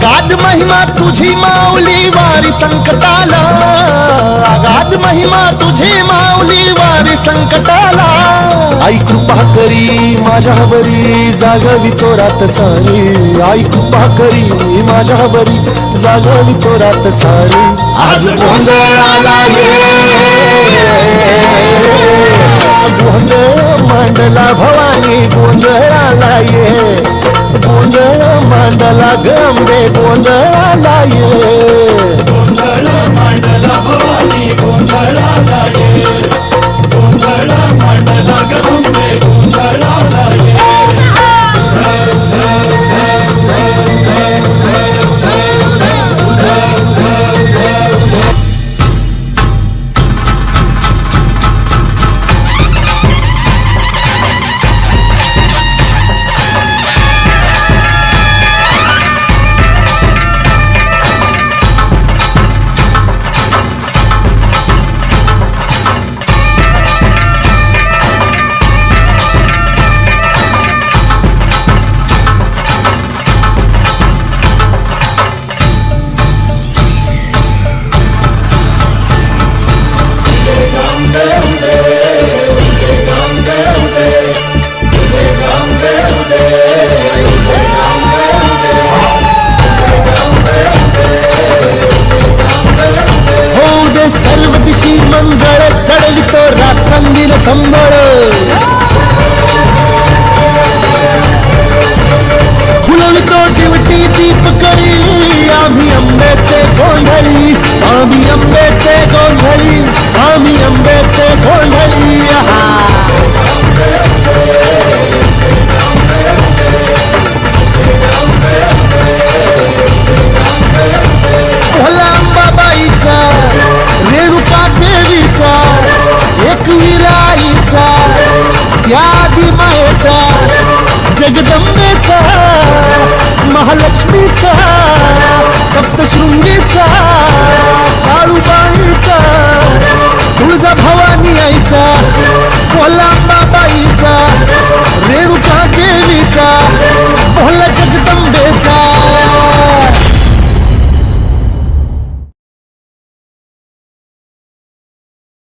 अगाध महिमा तुझी माऊली वारी संकटाला. अगाध महिमा तुझी माऊली वारी संकटाला. आई कृपा करी माझ्यावरी जागवी तो रात सारी. आई कृपा करी माझ्यावरी जागवी तो रात सारी. आज गोंधळाला गोंधळ मांडला भवानी गोंधळाला ये. गोंधळ मांडला गंबे गोंधळाला ये સંભળ जगदंबेचा महालक्ष्मीचा सप्तशृंगी